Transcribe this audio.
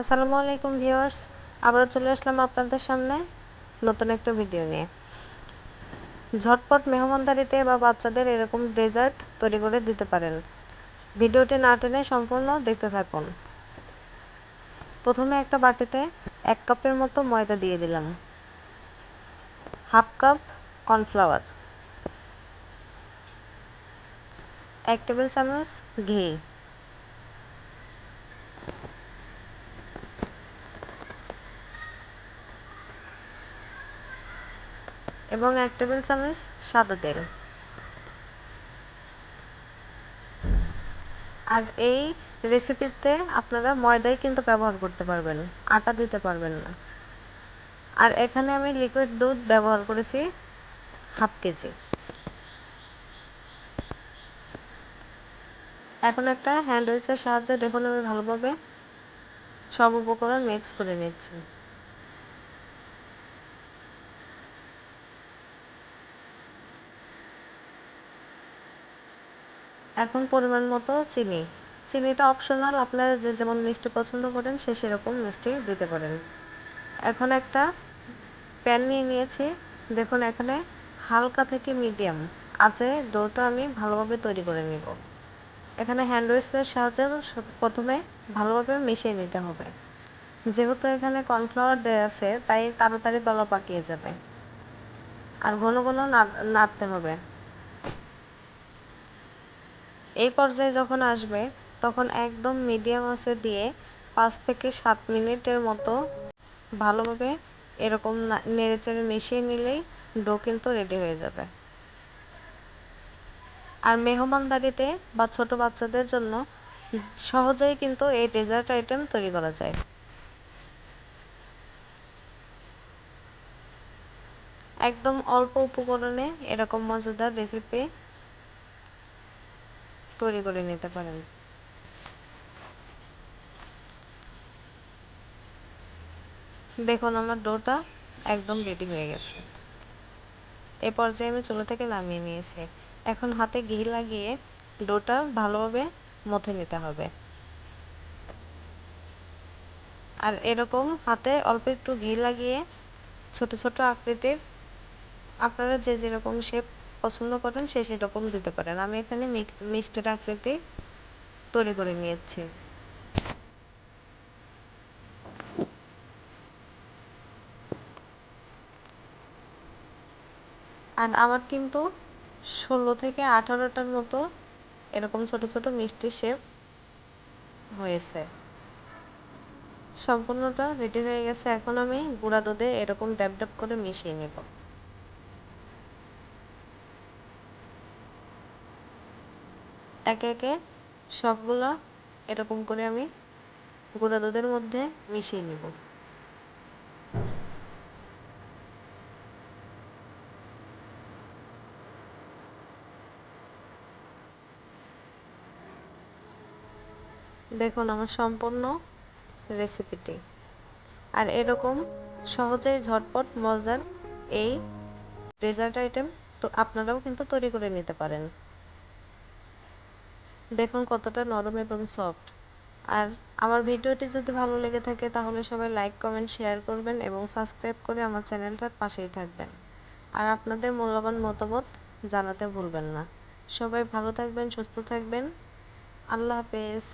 আসসালামু আলাইকুম ভিউয়ার্স, আবারও চলে আসলাম আপনাদের সামনে নতুন একটা ভিডিও নিয়ে। ঝটপট মেহমানদারিতে বা বাচ্চাদের এরকম ডেজার্ট তৈরি করে দিতে পারেন। ভিডিওটি না টেনে সম্পূর্ণ দেখতে থাকুন। প্রথমে একটা বাটিতে এক কাপের মতো ময়দা দিয়ে দিলাম। Half cup cornflour. এক টেবিল চামচ ঘি। এবং এক টেবিল চামচ সাদা তেল। আর এই রেসিপিতে আপনারা ময়দাই কিন্তু ব্যবহার করতে পারবেন, আটা দিতে পারবেন না। আর এখানে আমি লিকুইড দুধ ব্যবহার করেছি হাফ কেজি। এখন একটা হ্যান্ড উইচের সাহায্যে দেখুন আমি ভালোভাবে সব উপকরণ মিক্স করে নিচ্ছি। এখন পরিমাণ মতো চিনি। চিনিটা অপশনাল আপনারা যে যেমন মিষ্টি পছন্দ করেন, সে সেরকম মিষ্টি দিতে পারেন। এখন একটা প্যান নিয়ে নিয়েছি। দেখুন, এখানে হালকা থেকে মিডিয়াম আছে। ডোটা আমি ভালোভাবে তৈরি করে নেব। এখানে হ্যান্ড উইক্সের সাহায্যে প্রথমে ভালোভাবে মিশিয়ে নিতে হবে। যেহেতু এখানে কর্নফ্লাওয়ার দেওয়া আছে, তাই তাড়াতাড়ি দলা পাকিয়ে যাবে। আর ঘন ঘন নাড়তে হবে। এই পর্যায়ে যখন আসবে, তখন একদম মিডিয়াম আছে দিয়ে পাঁচ থেকে সাত মিনিটের মতো ভালোভাবে এরকম নেড়েচেড়ে মিশিয়ে নিলেই ডো কিন্তু রেডি হয়ে যাবে। আর মেহমানদারিতে বা ছোট বাচ্চাদের জন্য সহজেই কিন্তু এই ডেজার্ট আইটেম তৈরি করা যায়। একদম অল্প উপকরণে এরকম মজাদার রেসিপি তৈরি করে নিতে পারেন। দেখুন, আমার ডোটা একদম রেডি হয়ে গেছে। এ পর্যায়ে আমি চুলো থেকে নামিয়ে নিয়েছি। এখন হাতে ঘি লাগিয়ে ডোটা ভালোভাবে মথে নিতে হবে। আর এরকম হাতে অল্প একটু ঘি লাগিয়ে ছোট ছোট আকৃতির আপনারা যে যেরকম শেপ পছন্দ করেন, সে সেরকম দিতে পারেন। আমি এখানে মিষ্টির আকৃতি তৈরি করে নিয়েছি। আর আমার কিন্তু ষোলো থেকে আঠারোটার মতো এরকম ছোট ছোট মিষ্টি শেপ হয়েছে। সম্পূর্ণটা রেডি হয়ে গেছে। এখন আমি গুঁড়া দুধে এরকম ড্যাব ড্যাব করে মিশিয়ে নেব। একে একে সবগুলো এরকম করে আমি গুঁড়া দুধের মধ্যে মিশিয়ে নেব। দেখুন আমার সম্পূর্ণ রেসিপিটি আর এরকম সহজেই ঝটপট মজার এই ডেজার্ট আইটেম তো আপনারাও কিন্তু তৈরি করে নিতে পারেন। দেখুন কতটা নরম এবং সফট আর আমার ভিডিওটি যদি ভালো লেগে থাকে, তাহলে সবাই লাইক কমেন্ট শেয়ার করবেন এবং সাবস্ক্রাইব করে আমার চ্যানেলটার পাশেই থাকবেন। আর আপনাদের মূল্যবান মতামত জানাতে ভুলবেন না। সবাই ভালো থাকবেন, সুস্থ থাকবেন। আল্লাহ হাফেজ।